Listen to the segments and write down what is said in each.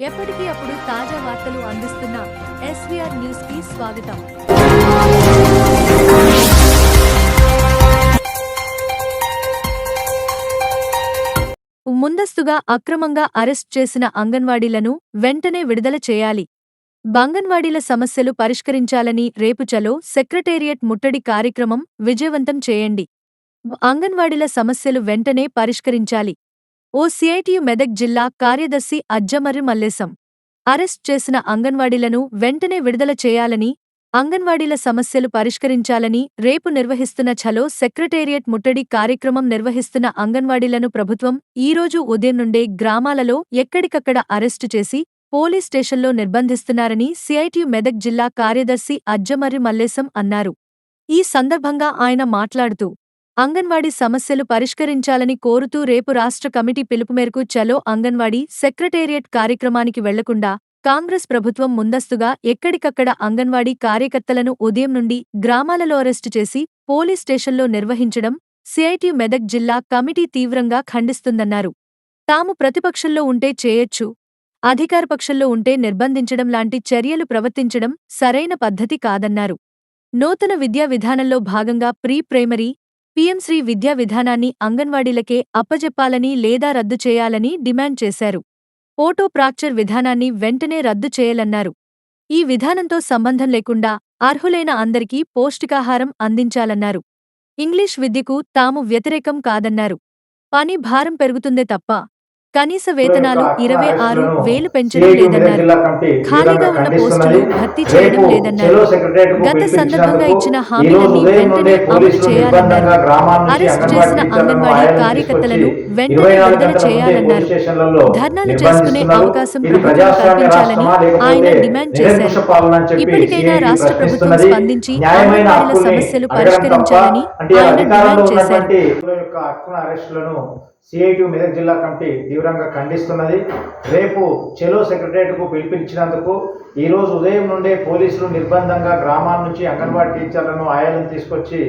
ఎప్పటికీ అప్పుడు తాజా వార్తలు అందిస్తున్న ఎస్వీఆర్ న్యూస్కి స్వాగతం. ముందస్తుగా అక్రమంగా అరెస్ట్ చేసిన అంగన్వాడీలను వెంటనే విడుదల చేయాలి. బంగన్వాడీల సమస్యలు పరిష్కరించాలని రేపు చలో సెక్రటేరియట్ ముట్టడి కార్యక్రమం విజయవంతం చేయండి. అంగన్వాడీల సమస్యలు వెంటనే పరిష్కరించాలి. ఓ సిఐటియు మెదక్ జిల్లా కార్యదర్శి అజ్జమర్రి మల్లేశం. అరెస్ట్ చేసిన అంగన్వాడీలను వెంటనే విడుదల చేయాలని అంగన్వాడీల సమస్యలు పరిష్కరించాలని రేపు నిర్వహిస్తున్న ఛలో సెక్రటేరియట్ ముట్టడి కార్యక్రమం నిర్వహిస్తున్న అంగన్వాడీలను ప్రభుత్వం ఈరోజు ఉదయం నుండే గ్రామాలలో ఎక్కడికక్కడ అరెస్టు చేసి పోలీస్ స్టేషన్లో నిర్బంధిస్తున్నారని సిఐటియు మెదక్ జిల్లా కార్యదర్శి అజ్జమర్రి మల్లేశం అన్నారు. ఈ సందర్భంగా ఆయన మాట్లాడుతూ అంగన్వాడీ సమస్యలు పరిష్కరించాలని కోరుతూ రేపు రాష్ట్ర కమిటీ పిలుపు మేరకు చలో అంగన్వాడీ సెక్రటేరియట్ కార్యక్రమానికి వెళ్ళకుండా కాంగ్రెస్ ప్రభుత్వం ముందస్తుగా ఎక్కడికక్కడ అంగన్వాడీ కార్యకర్తలను ఉదయం నుండి గ్రామాలలో అరెస్టు చేసి పోలీస్ స్టేషన్లో నిర్వహించడం సిఐటి మెదక్ జిల్లా కమిటీ తీవ్రంగా ఖండిస్తుందన్నారు. తాము ప్రతిపక్షంలో ఉంటే చేయొచ్చు అధికారపక్షంలో ఉంటే నిర్బంధించడం లాంటి చర్యలు ప్రవర్తించడం సరైన పద్ధతి కాదన్నారు. నూతన విద్యా విధానంలో భాగంగా ప్రీ ప్రైమరీ పీఎంశ్రీ విద్యా విధానాన్ని అంగన్వాడీలకే అప్పజెప్పాలని లేదా రద్దు చేయాలని డిమాండ్ చేశారు. ఓటో ప్రాక్చర్ విధానాన్ని వెంటనే రద్దు చేయాలన్నారు. ఈ విధానంతో సంబంధం లేకుండా అర్హులైన అందరికీ పౌష్టికాహారం అందించాలన్నారు. ఇంగ్లీష్ విద్యకు తాము వ్యతిరేకం కాదన్నారు. పని భారం పెరుగుతుందే తప్ప కనీస వేతనాలు ఇరవై ఆరు వేలు పెంచడం లేదన్నారు. ఖాళీగా ఉన్న పోస్టులు భర్తీ చేయడం లేదన్నారు. గత సందర్భంగా ఇచ్చిన హామీలన్నీ వెంటనే అమలు చేయాలన్నారు. అరెస్ట్ చేసిన అంగన్వాడీ కార్యకర్తలను వెంటనే విడుదల చేయాలన్నారు. ధర్నాలు చేసుకునే అవకాశం ప్రభుత్వం కల్పించాలని ఆయన డిమాండ్ చేశారు. ఇప్పటికైనా రాష్ట్ర ప్రభుత్వం స్పందించి అంగన్వాడీల సమస్యలు పరిష్కరించాలని ఆయన డిమాండ్ చేశారు. సిఐటి మెదక్ జిల్లా కమిటీ తీవ్రంగా ఖండిస్తున్నది. రేపు చెలో సెక్రటరియట్కు పిలిపించినందుకు ఈరోజు ఉదయం నుండే పోలీసులు నిర్బంధంగా గ్రామాల నుంచి అంగన్వాడీ టీచర్లను ఆయాలను తీసుకొచ్చి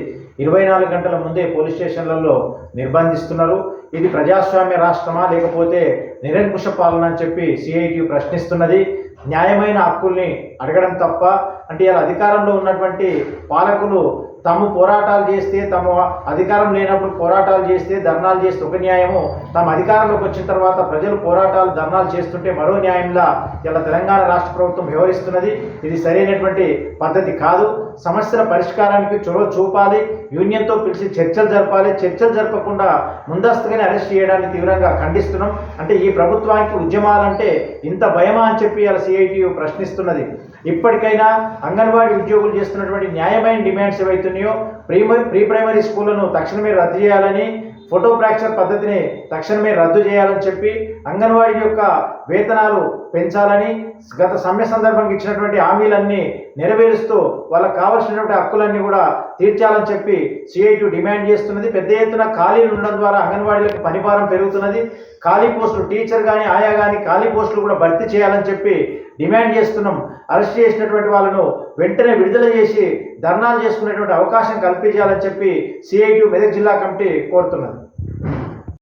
ఇరవై నాలుగు గంటల ముందే పోలీస్ స్టేషన్లలో నిర్బంధిస్తున్నారు. ఇది ప్రజాస్వామ్య రాష్ట్రమా లేకపోతే నిరంకుశ పాలన అని చెప్పి సిఐటి ప్రశ్నిస్తున్నది. న్యాయమైన హక్కుల్ని అడగడం తప్ప అంటే ఇలా అధికారంలో ఉన్నటువంటి పాలకులు తాము పోరాటాలు చేస్తే తమ అధికారం లేనప్పుడు పోరాటాలు చేస్తే ధర్నాలు చేస్తే ఒక న్యాయము. తమ అధికారంలోకి వచ్చిన తర్వాత ప్రజలు పోరాటాలు ధర్నాలు చేస్తుంటే మరో న్యాయంలా ఇలా తెలంగాణ రాష్ట్ర ప్రభుత్వం వ్యవహరిస్తున్నది. ఇది సరైనటువంటి పద్ధతి కాదు. సమస్యల పరిష్కారానికి చొరవ చూపాలి. యూనియన్తో పిలిచి చర్చలు జరపాలి. చర్చలు జరపకుండా ముందస్తుగానే అరెస్ట్ చేయడాన్ని తీవ్రంగా ఖండిస్తున్నాం. అంటే ఈ ప్రభుత్వానికి ఉద్యమాలంటే ఇంత భయమా అని చెప్పి ఇలా సిఐటియు ప్రశ్నిస్తున్నది. ఇప్పటికైనా అంగన్వాడీ ఉద్యోగులు చేస్తున్నటువంటి న్యాయమైన డిమాండ్స్ ఏవైతున్నాయో ప్రీ ప్రీ ప్రైమరీ స్కూళ్ళను తక్షణమే రద్దు చేయాలని ఫోటో ఫ్రాక్చర్ పద్ధతిని తక్షణమే రద్దు చేయాలని చెప్పి అంగన్వాడీ యొక్క వేతనాలు పెంచాలని గత సమ్మె సందర్భంగా ఇచ్చినటువంటి హామీలన్నీ నెరవేరుస్తూ వాళ్ళకు కావాల్సినటువంటి హక్కులన్నీ కూడా తీర్చాలని చెప్పి సిఐటి డిమాండ్ చేస్తున్నది. పెద్ద ఎత్తున ఖాళీలు ఉండడం ద్వారా అంగన్వాడీలకు పనిభారం పెరుగుతున్నది. ఖాళీ పోస్టులు టీచర్ కానీ ఆయా కానీ ఖాళీ పోస్టులు కూడా భర్తీ చేయాలని చెప్పి డిమాండ్ చేస్తున్నాం. అరెస్ట్ చేసినటువంటి వాళ్ళను వెంటనే విడుదల చేసి ధర్నాలు చేసుకునేటువంటి అవకాశం కల్పించాలని చెప్పి సిఐటి మెదక్ జిల్లా కమిటీ కోరుతున్నది.